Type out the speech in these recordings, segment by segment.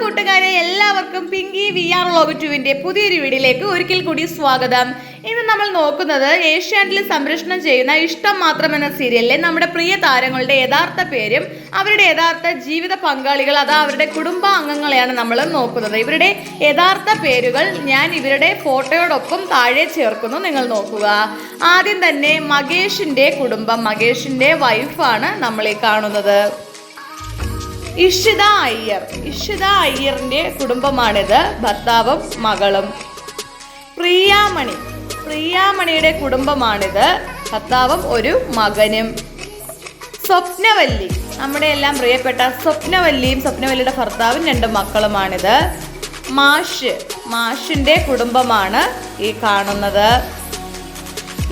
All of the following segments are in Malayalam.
കൂട്ടുകാരെ എല്ലാവർക്കും പിങ്കി വി ആർ ലോഗ് ടുവിന്റെ പുതിയൊരു വീഡിയോയിലേക്ക് ഒരിക്കൽ കൂടി സ്വാഗതം. ഇന്ന് നമ്മൾ നോക്കുന്നത് ഏഷ്യാനെറ്റിൽ സംരക്ഷണം ചെയ്യുന്ന ഇഷ്ടം മാത്രം എന്ന സീരിയലിലെ നമ്മുടെ പ്രിയ താരങ്ങളുടെ യഥാർത്ഥ പേരും അവരുടെ യഥാർത്ഥ ജീവിത പങ്കാളികൾ അതാ അവരുടെ കുടുംബാംഗങ്ങളെയാണ് നമ്മൾ നോക്കുന്നത്. ഇവരുടെ യഥാർത്ഥ പേരുകൾ ഞാൻ ഇവരുടെ ഫോട്ടോയോടൊപ്പം താഴെ ചേർക്കുന്നു. നിങ്ങൾ നോക്കുക. ആദ്യം തന്നെ മകേഷിന്റെ കുടുംബം മകേഷിന്റെ വൈഫാണ് നമ്മൾ കാണുന്നത്. ഇഷിത അയ്യർ ഇഷിത അയ്യറിന്റെ കുടുംബമാണിത്. ഭർത്താവും മകളും. പ്രിയാമണി. പ്രിയാമണിയുടെ കുടുംബമാണിത്. ഭർത്താവും ഒരു മകനും. സ്വപ്നവല്ലി. നമ്മുടെ എല്ലാം പ്രിയപ്പെട്ട സ്വപ്നവല്ലിയും സ്വപ്നവല്ലിയുടെ ഭർത്താവും രണ്ട് മക്കളുമാണിത്. മാഷ്. മാഷിന്റെ കുടുംബമാണ് ഈ കാണുന്നത്.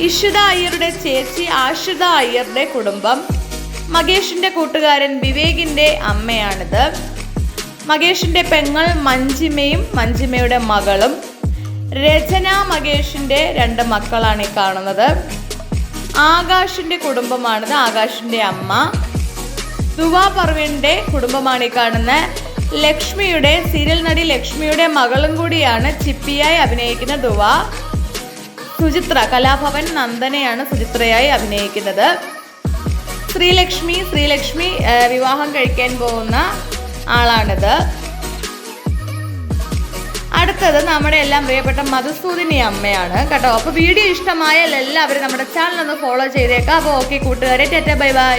ഇഷിത അയ്യരുടെ ചേച്ചി ആഷിത അയ്യരുടെ കുടുംബം. മകേഷിന്റെ കൂട്ടുകാരൻ വിവേകിന്റെ അമ്മയാണിത്. മകേഷിന്റെ പെങ്ങൾ മഞ്ജിമയും മഞ്ജിമയുടെ മകളും. രചന മകേഷിന്റെ രണ്ട് മക്കളാണ് ഈ കാണുന്നത്. ആകാശിന്റെ കുടുംബമാണിത് ആകാശിന്റെ അമ്മ. ദുവാ പർവീണിന്റെ കുടുംബമാണ് ഈ കാണുന്ന ലക്ഷ്മിയുടെ സീരിയൽ നടി ലക്ഷ്മിയുടെ മകളും കൂടിയാണ് ചിപ്പിയായി അഭിനയിക്കുന്ന ദുവ. സുചിത്ര കലാഭവൻ നന്ദനയാണ് സുചിത്രയായി അഭിനയിക്കുന്നത്. ശ്രീലക്ഷ്മി ശ്രീലക്ഷ്മി വിവാഹം കഴിക്കാൻ പോകുന്ന ആളാണിത്. അടുത്തത് നമ്മുടെ എല്ലാം പ്രിയപ്പെട്ട മധുസൂദിനി അമ്മയാണ് കേട്ടോ. അപ്പോൾ വീഡിയോ ഇഷ്ടമായാൽ എല്ലാവരും നമ്മുടെ ചാനൽ ഒന്ന് ഫോളോ ചെയ്തേക്കാം. അപ്പോൾ ഓക്കെ കൂട്ടുകാരെ ടെറ്റ ബൈ ബൈ.